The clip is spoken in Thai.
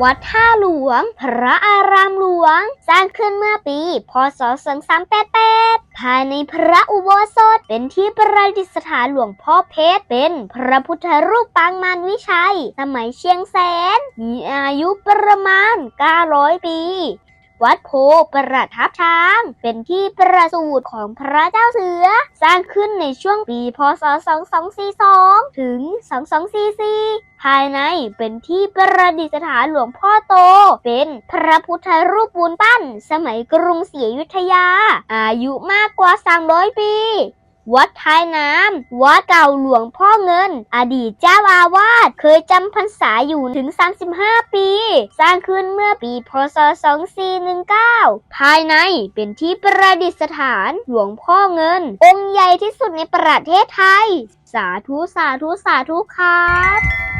วัดท่าหลวง พระอารามหลวง สร้างขึ้นเมื่อปี พศ 2388 ภายในพระอุโบสถเป็นที่ประดิษฐานหลวงพ่อเพชร เป็นพระพุทธรูปปางมารวิชัย สมัยเชียงแสน มีอายุประมาณ 900 ปี วัดโพประทับช้าง เป็นที่ประสูติของพระเจ้าเสือ สร้างขึ้นในช่วงปีพศ 2242 ถึง 2244 ภายในเป็นที่ประดิษฐานหลวงพ่อโต เป็นพระพุทธรูปปูนปั้น สมัยกรุงศรีอยุธยา อายุมากกว่า 300 ปี วัดท้ายน้ำ วัดเก่าหลวงพ่อเงิน อดีตเจ้าอาวาส เคยจำพรรษาอยู่ถึง 35 ปี สร้างขึ้นเมื่อปีพศ 2419 ภายในเป็นที่ประดิษฐานหลวงพ่อเงิน องค์ใหญ่ที่สุดในประเทศไทย สาธุ สาธุ สาธุครับ